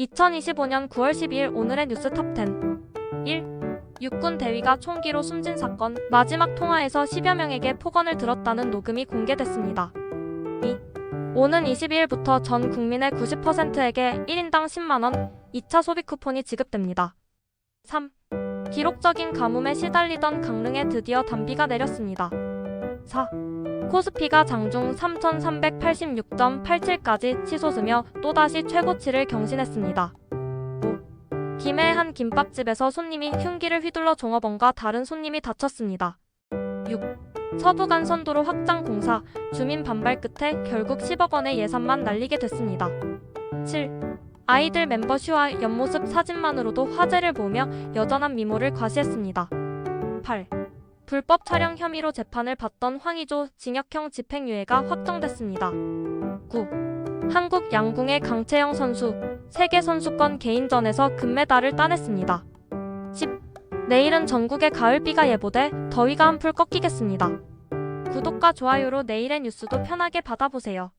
2025년 9월 12일 오늘의 뉴스 탑10 1. 육군 대위가 총기로 숨진 사건 마지막 통화에서 10여 명에게 폭언을 들었다는 녹음이 공개됐습니다. 2. 오는 22일부터 전 국민의 90%에게 1인당 10만원 2차 소비 쿠폰이 지급됩니다. 3. 기록적인 가뭄에 시달리던 강릉에 드디어 단비가 내렸습니다. 4. 코스피가 장중 3,386.87까지 치솟으며 또다시 최고치를 경신했습니다. 5. 김해의 한 김밥집에서 손님이 흉기를 휘둘러 종업원과 다른 손님이 다쳤습니다. 6. 서부간 선도로 확장 공사, 주민 반발 끝에 결국 10억 원의 예산만 날리게 됐습니다. 7. 아이들 멤버슈와 옆모습 사진만으로도 화제를 모으며 여전한 미모를 과시했습니다. 8. 불법 촬영 혐의로 재판을 받던 황의조 징역형 집행유예가 확정됐습니다. 9. 한국 양궁의 강채영 선수 세계 선수권 개인전에서 금메달을 따냈습니다. 10. 내일은 전국에 가을비가 예보돼 더위가 한풀 꺾이겠습니다. 구독과 좋아요로 내일의 뉴스도 편하게 받아보세요.